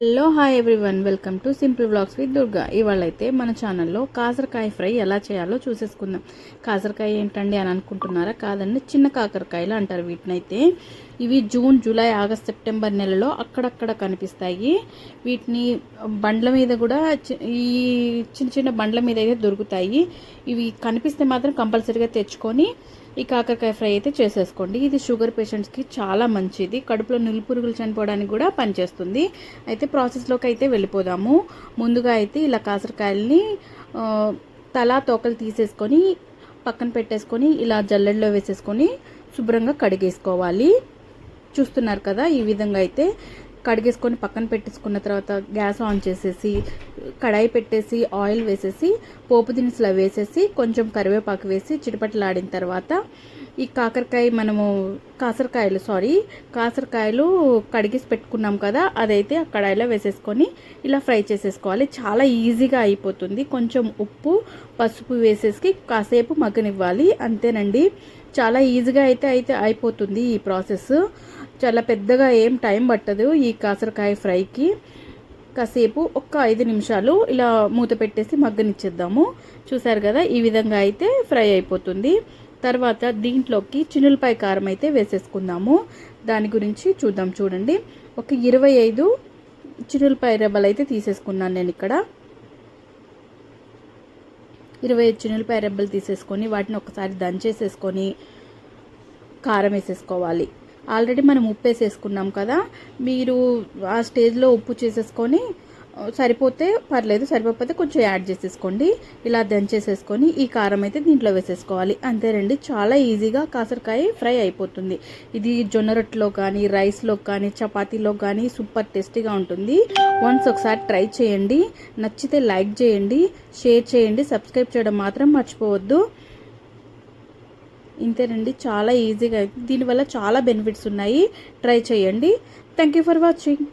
Hello hi everyone welcome to simple blogs with Durga ఇవాళైతే మన ఛానల్లో కాకరకాయ ఫ్రై ఎలా చేయాలో చూసేసుకుందాం. కాకరకాయ ఏంటండి అని అనుకుంటున్నారా? కాదండి చిన్న కాకరకాయలు అంటారు వీటినైతే. ఇవి జూన్ జూలై ఆగస్ట్ సెప్టెంబర్ నెలలో అక్కడక్కడ కనిపిస్తాయి. వీటిని బండ్ల మీద కూడా ఈ చిన్న చిన్న బండ్ల మీద అయితే దొరుకుతాయి. ఇవి కనిపిస్తే మాత్రం కంపల్సరీగా తెచ్చుకొని ఈ కాకరకాయ ఫ్రై అయితే చేసేసుకోండి. ఇది షుగర్ పేషెంట్స్కి చాలా మంచిది. కడుపులో నులిపురుగులు చనిపోవడానికి కూడా పనిచేస్తుంది. అయితే ప్రాసెస్లోకి అయితే వెళ్ళిపోదాము. ముందుగా అయితే ఇలా కాకరకాయలని తలా తోకలు తీసేసుకొని పక్కన పెట్టేసుకొని ఇలా జల్లెడలో వేసేసుకొని శుభ్రంగా కడిగేసుకోవాలి. చూస్తున్నారు కదా ఈ విధంగా అయితే కడిగేసుకొని పక్కన పెట్టేసుకున్న తర్వాత గ్యాస్ ఆన్ చేసేసి కడాయి పెట్టేసి ఆయిల్ వేసేసి పోపు దినుసులు వేసేసి కొంచెం కరివేపాకు వేసి చిటపటలాడిన తర్వాత ఈ కాకరకాయ మనము కాసరకాయలు సారీ కాసరకాయలు కడిగేసి పెట్టుకున్నాం కదా అదైతే ఆ కడాయిలో వేసేసుకొని ఇలా ఫ్రై చేసేసుకోవాలి. చాలా ఈజీగా అయిపోతుంది. కొంచెం ఉప్పు పసుపు వేసేసి కాసేపు మగ్గనివ్వాలి. అంతేనండి. చాలా ఈజీగా అయితే అయితే అయిపోతుంది ఈ ప్రాసెస్. చాలా పెద్దగా ఏం టైం పట్టదు ఈ కాసరకాయ ఫ్రైకి. కాసేపు ఒక్క ఐదు నిమిషాలు ఇలా మూత పెట్టేసి మగ్గనిచ్చేద్దాము. చూసారు కదా ఈ విధంగా అయితే ఫ్రై అయిపోతుంది. తర్వాత దీంట్లోకి చినులపాయ కారం అయితే వేసేసుకుందాము. దాని గురించి చూద్దాం చూడండి. ఒక ఇరవై ఐదు చినులపాయ రెబ్బలు అయితే తీసేసుకున్నాను నేను ఇక్కడ. ఇరవై ఐదు చినులపాయ రెబ్బలు తీసేసుకొని వాటిని ఒకసారి దంచేసేసుకొని కారం వేసేసుకోవాలి. ఆల్రెడీ మనం ఉప్పు వేసేసుకున్నాం కదా మీరు ఆ స్టేజ్లో ఉప్పు చేసేసుకొని సరిపోతే పర్లేదు సరిపోతే కొంచెం యాడ్ చేసేసుకోండి. ఇలా దంచేసేసుకొని ఈ కారం అయితే దీంట్లో వేసేసుకోవాలి. అంతేనండి చాలా ఈజీగా కాసరకాయ ఫ్రై అయిపోతుంది. ఇది జొన్న రొట్టెలో కానీ రైస్లో కానీ చపాతీలో కానీ సూపర్ టేస్టీగా ఉంటుంది. వన్స్ ఒకసారి ట్రై చేయండి నచ్చితే లైక్ చేయండి షేర్ చేయండి సబ్స్క్రైబ్ చేయడం మాత్రం మర్చిపోవద్దు. ఇంతేనండి చాలా ఈజీగా దీనివల్ల చాలా బెనిఫిట్స్ ఉన్నాయి. ట్రై చేయండి. Thank you for watching